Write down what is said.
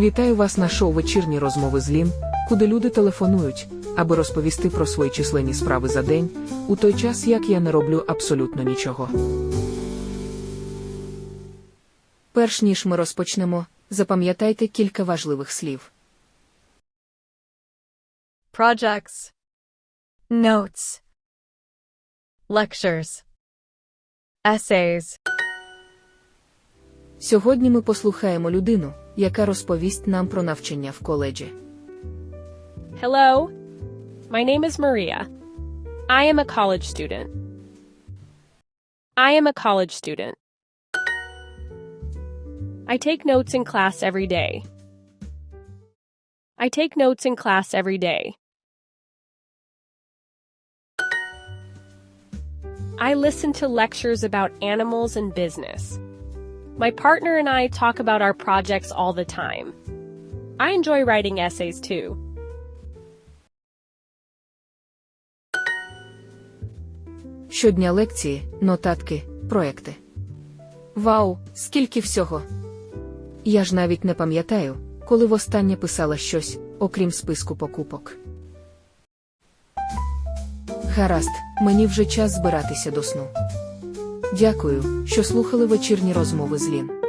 Вітаю вас на шоу вечірні розмови з Лін, куди люди телефонують, аби розповісти про свої численні справи за день, у той час як я не роблю абсолютно нічого. Перш ніж ми розпочнемо, запам'ятайте кілька важливих слів. projects, notes, lectures, essays. Сьогодні ми послухаємо людину, яка розповість нам про навчання в коледжі. Hello, my name is Maria. I am a college student. I am a college student. I take notes in class every day. I take notes in class every day. I listen to lectures about animals and business. My partner and I talk about our projects all the time. I enjoy writing essays too. Щодня лекції, нотатки, проекти. Вау, скільки всього! Я ж навіть не пам'ятаю, коли востаннє писала щось, окрім списку покупок. Гаразд, мені вже час збиратися до сну. Дякую, що слухали вечірні розмови з Лін.